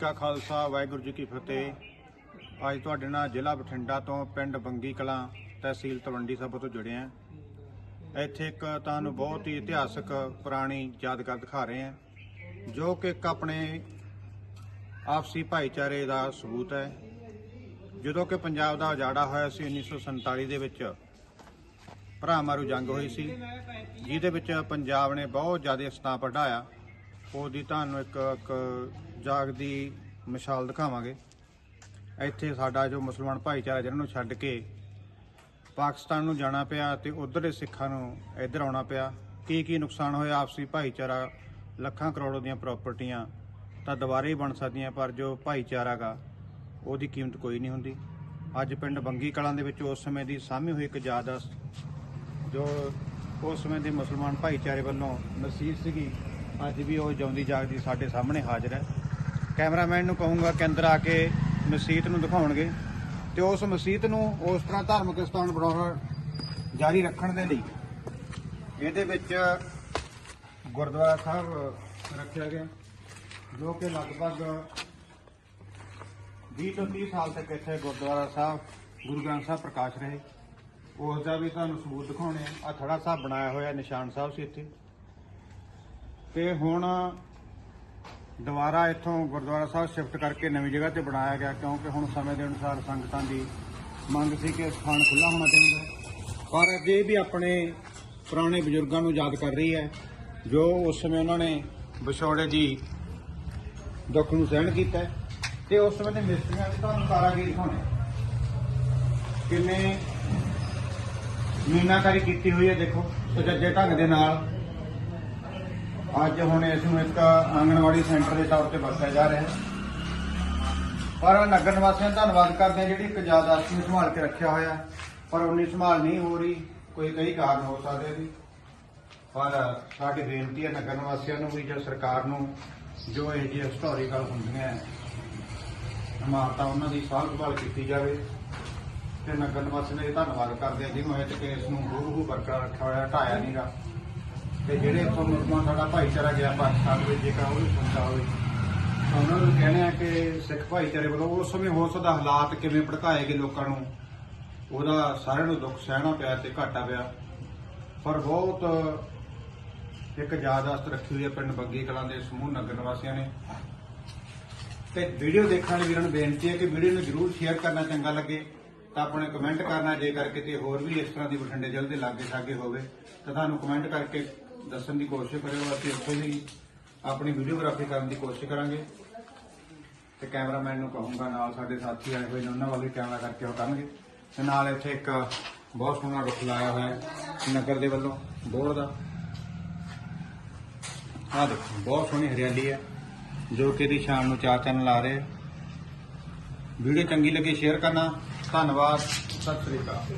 ਕਾ ਖਾਲਸਾ, ਵਾਹਿਗੁਰੂ ਜੀ ਕੀ ਫਤਿਹ। ਅੱਜ ਤੁਹਾਡੇ ਨਾਲ ਜ਼ਿਲ੍ਹਾ ਬਠਿੰਡਾ ਤੋਂ ਪਿੰਡ ਬੰਗੀ ਕਲਾਂ ਤਹਿਸੀਲ ਤਲਵੰਡੀ ਸਾਬੋ ਤੋਂ ਜੁੜੇ ਆ ਇੱਥੇ ਇੱਕ ਤੁਹਾਨੂੰ ਬਹੁਤ ਹੀ ਇਤਿਹਾਸਕ ਪੁਰਾਣੀ ਯਾਦਗਾਰ ਦਿਖਾ ਰਹੇ ਆ ਜੋ ਕਿ ਇੱਕ ਆਪਣੇ ਆਪਸੀ ਭਾਈਚਾਰੇ ਦਾ ਸਬੂਤ ਹੈ। ਜਦੋਂ ਕਿ ਪੰਜਾਬ ਦਾ ਉਜਾੜਾ ਹੋਇਆ ਸੀ 1947 ਦੇ ਵਿੱਚ ਭਰਾ ਮਾਰੂ ਜੰਗ ਹੋਈ ਸੀ, ਜਿਹਦੇ ਵਿੱਚ ਪੰਜਾਬ ਨੇ ਬਹੁਤ ਜ਼ਿਆਦਾ ਸਤਾਪ ਵਢਾਇਆ ਉਹਦੀ ਤੁਹਾਨੂੰ ਇੱਕ ਇੱਕ ਜਾਗਦੀ ਮਿਸਾਲ ਦਿਖਾਵਾਂਗੇ। ਇੱਥੇ ਸਾਡਾ ਜੋ ਮੁਸਲਮਾਨ ਭਾਈਚਾਰਾ ਜਿਹਨਾਂ ਨੂੰ ਛੱਡ ਕੇ ਪਾਕਿਸਤਾਨ ਨੂੰ ਜਾਣਾ ਪਿਆ ਤੇ ਉਧਰ ਦੇ ਸਿੱਖਾਂ ਨੂੰ ਇੱਧਰ ਆਉਣਾ ਪਿਆ, ਕੀ ਕੀ ਨੁਕਸਾਨ ਹੋਇਆ? ਆਪਸੀ ਭਾਈਚਾਰਾ ਲੱਖਾਂ ਕਰੋੜਾਂ ਦੀਆਂ ਪ੍ਰਾਪਰਟੀਆਂ ਤਾਂ ਦੁਬਾਰਾ ਹੀ ਬਣ ਸਕਦੀਆਂ, ਪਰ ਜੋ ਭਾਈਚਾਰਾ ਗਾ, ਉਹਦੀ ਕੀਮਤ ਕੋਈ ਨਹੀਂ ਹੁੰਦੀ। ਅੱਜ ਪਿੰਡ ਬੰਗੀ ਕਲਾਂ ਦੇ ਵਿੱਚ ਉਸ ਸਮੇਂ ਦੀ ਸਾਂਭੀ ਹੋਈ ਇੱਕ ਯਾਦ ਜੋ ਉਸ ਸਮੇਂ ਦੇ ਮੁਸਲਮਾਨ ਭਾਈਚਾਰੇ ਵੱਲੋਂ ਨਸੀਹਤ ਸੀਗੀ। ਅੱਜ ਵੀ ਉਹ ਜਿਉਂਦੀ ਜਾਗਦੀ ਸਾਡੇ ਸਾਹਮਣੇ ਹਾਜ਼ਰ ਹੈ। ਕੈਮਰਾਮੈਨ ਨੂੰ ਕਹੂੰਗਾ ਕਿ ਅੰਦਰ ਆ ਕੇ ਮਸਜਿਦ ਨੂੰ ਦਿਖਾਉਣਗੇ ਤੇ ਉਸ ਮਸਜਿਦ ਨੂੰ ਉਸ ਤਰ੍ਹਾਂ ਧਾਰਮਿਕ ਸਥਾਨ ਬਣਾਉਣਾ ਜਾਰੀ ਰੱਖਣ ਦੇ ਲਈ ਇਹਦੇ ਵਿੱਚ ਗੁਰਦੁਆਰਾ ਸਾਹਿਬ ਰੱਖਿਆ ਗਿਆ, ਜੋ ਕਿ ਲਗਭਗ 20 ਤੋਂ 30 ਸਾਲ ਤੱਕ ਇੱਥੇ ਗੁਰਦੁਆਰਾ ਸਾਹਿਬ, ਗੁਰੂ ਗ੍ਰੰਥ ਸਾਹਿਬ ਪ੍ਰਕਾਸ਼ ਰਹੇ। ਉਸ ਦਾ ਵੀ ਤੁਹਾਨੂੰ ਸਬੂਤ ਦਿਖਾਉਣੇ ਆ। ਆਹ ਥੜਾ ਸਾਹਿਬ ਬਣਾਇਆ ਹੋਇਆ ਨਿਸ਼ਾਨ ਸਾਹਿਬ ਸੀ ਇੱਥੇ। ਤੇ ਹੁਣ ਦੁਬਾਰਾ ਇੱਥੋਂ ਗੁਰਦੁਆਰਾ ਸਾਹਿਬ ਸ਼ਿਫਟ ਕਰਕੇ ਨਵੀਂ ਜਗ੍ਹਾ ਤੇ ਬਣਾਇਆ ਗਿਆ, ਕਿਉਂਕਿ ਹੁਣ ਸਮੇਂ ਦੇ ਅਨੁਸਾਰ ਸੰਗਤਾਂ ਦੀ ਮੰਗ ਸੀ ਕਿ ਸਥਾਨ ਖੁੱਲਾ ਹੋਣਾ ਚਾਹੀਦਾ ਹੈ। ਪਰ ਅਜੇ ਵੀ ਆਪਣੇ ਪੁਰਾਣੇ ਬਜ਼ੁਰਗਾਂ ਨੂੰ ਯਾਦ ਕਰ ਰਹੀ ਹੈ, ਜੋ ਉਸ ਸਮੇਂ ਉਹਨਾਂ ਨੇ ਵਿਛੋੜੇ ਦੀ ਦੁੱਖ ਨੂੰ ਸਹਿਣ ਕੀਤਾ ਹੈ ਤੇ ਉਸ ਸਮੇਂ ਦੇ ਮਿਸਤਰੀਆਂ ਦੇ ਤੁਹਾਨੂੰ ਕਾਰਾਗੀਰ ਦਿਖਾਉਣੇ ਕਿੰਨੇ ਮੀਨਾਕਾਰੀ ਕੀਤੀ ਹੋਈ ਹੈ ਦੇਖੋ, ਸੁਚੱਜੇ ਢੰਗ ਦੇ ਨਾਲ ਅੱਜ ਹੁਣ ਇਸ ਨੂੰ ਇੱਕ ਆਂਗਣਵਾੜੀ ਸੈਂਟਰ ਦੇ ਤੌਰ ਤੇ ਵਰਤਿਆ ਜਾ ਰਿਹਾ ਹੈ। ਪਰ ਨਗਰ ਨਿਵਾਸੀਆਂ ਦਾ ਧੰਨਵਾਦ ਕਰਦੇ ਹਾਂ ਜਿਹੜੀ ਇੱਕ ਯਾਦਾਸ਼ਤ ਨੂੰ ਸੰਭਾਲ ਕੇ ਰੱਖਿਆ ਹੋਇਆ ਪਰ ਉਨੀ ਸੰਭਾਲ ਨਹੀਂ ਹੋ ਰਹੀ, ਕੋਈ ਕਈ ਕਾਰਨ ਹੋ ਸਕਦੇ ਨੇ ਪਰ ਸਾਡੀ ਬੇਨਤੀ ਹੈ ਨਗਰ ਨਿਵਾਸੀਆਂ ਨੂੰ ਵੀ ਜੋ ਸਰਕਾਰ ਨੂੰ, ਜੋ ਇਹ ਜਿਹੀ ਹਿਸਟੋਰੀਕਲ ਹੁੰਦੀਆਂ ਇਮਾਰਤਾਂ ਉਹਨਾਂ ਦੀ ਸਾਂਭ ਸੰਭਾਲ ਕੀਤੀ ਜਾਵੇ। ਤੇ ਨਗਰ ਨਿਵਾਸੀਆਂ ਦਾ ਧੰਨਵਾਦ ਕਰਦੇ ਹਾਂ ਜਿਵੇਂ ਇਹ ਇਸ ਨੂੰ ਹੂਬਹੂ ਬਰਕਰਾਰ ਰੱਖਿਆ ਹੋਇਆ, ਢਾਇਆ ਨਹੀਂਗਾ ਤੇ ਜਿਹੜੇ ਇੱਥੋਂ ਮੁਸਲਮਾਨ ਸਾਡਾ ਭਾਈਚਾਰਾ ਗਿਆ ਪਾਕਿਸਤਾਨ ਵਿੱਚ ਜੇਕਰ ਉਹ ਵੀ ਸੁਣਦਾ ਹੋਵੇ। ਤਾਂ ਉਹਨਾਂ ਨੂੰ ਕਹਿਣਾ ਆ ਕਿ ਸਿੱਖ ਭਾਈਚਾਰੇ ਵੱਲੋਂ ਉਸ ਸਮੇਂ ਹੋ ਸਕਦਾ ਹਾਲਾਤ ਕਿਵੇਂ ਭੜਕਾਏ ਗਏ ਲੋਕਾਂ ਨੂੰ, ਉਹਦਾ ਸਾਰਿਆਂ ਨੂੰ ਦੁੱਖ ਸਹਿਣਾ ਪਿਆ ਤੇ ਘਾਟਾ ਪਿਆ। ਪਰ ਬਹੁਤ ਇੱਕ ਯਾਦਾਸ਼ਤ ਰੱਖੀ ਹੋਈ ਹੈ ਪਿੰਡ ਬੱਗੀ ਕਲਾਂ ਦੇ ਸਮੂਹ ਨਗਰ ਨਿਵਾਸੀਆਂ ਨੇ। ਤੇ ਵੀਡੀਓ ਦੇਖਣ ਵਾਲੇ ਵੀਰਾਂ ਨੂੰ ਬੇਨਤੀ ਹੈ ਕਿ ਵੀਡੀਓ ਨੂੰ ਜਰੂਰ ਸ਼ੇਅਰ ਕਰਨਾ ਚੰਗਾ ਲੱਗੇ, ਤਾਂ ਆਪਣੇ ਕਮੈਂਟ ਕਰਨਾ, ਜੇਕਰ ਕਿਤੇ ਹੋਰ ਵੀ ਇਸ ਤਰ੍ਹਾਂ ਦੀ ਬਠਿੰਡੇ ਜ਼ਿਲ੍ਹੇ ਦੇ ਲਾਗੇ ਸਾਗੇ ਹੋਵੇ, ਤਾਂ ਤੁਹਾਨੂੰ ਕਮੈਂਟ ਕਰਕੇ ਦੱਸਣ ਦੀ ਕੋਸ਼ਿਸ਼ ਕਰਿਓ, ਅਸੀਂ ਉੱਥੇ ਵੀ ਆਪਣੀ ਵੀਡੀਓਗ੍ਰਾਫੀ ਕਰਨ ਦੀ ਕੋਸ਼ਿਸ਼ ਕਰਾਂਗੇ। ਤੇ ਕੈਮਰਾਮੈਨ ਨੂੰ ਕਹੂੰਗਾ, ਨਾਲ ਸਾਡੇ ਸਾਥੀ ਆਏ ਹੋਏ ਨੇ, ਉਹਨਾਂ ਵੱਲ ਵੀ ਕੈਮਰਾ ਕਰਕੇ ਉਹ ਕਰਨਗੇ। ਤੇ ਨਾਲ ਇੱਥੇ ਇੱਕ ਬਹੁਤ ਸੋਹਣਾ ਰੁੱਖ ਲਾਇਆ ਹੋਇਆ ਹੈ, ਨਗਰ ਦੇ ਵੱਲੋਂ ਬੋਰਡ ਦਾ। ਆਹ ਦੇਖੋ, ਬਹੁਤ ਸੋਹਣੀ ਹਰਿਆਲੀ ਹੈ, ਜੋ ਕਿ ਇਹਦੀ ਸ਼ਾਮ ਨੂੰ ਚਾਰ ਚੈਨਲ ਆ ਰਹੇ ਵੀਡੀਓ ਚੰਗੀ ਲੱਗੇ, ਸ਼ੇਅਰ ਕਰਨਾ। ਧੰਨਵਾਦ, ਸਤਿ ਸ੍ਰੀ ਅਕਾਲ।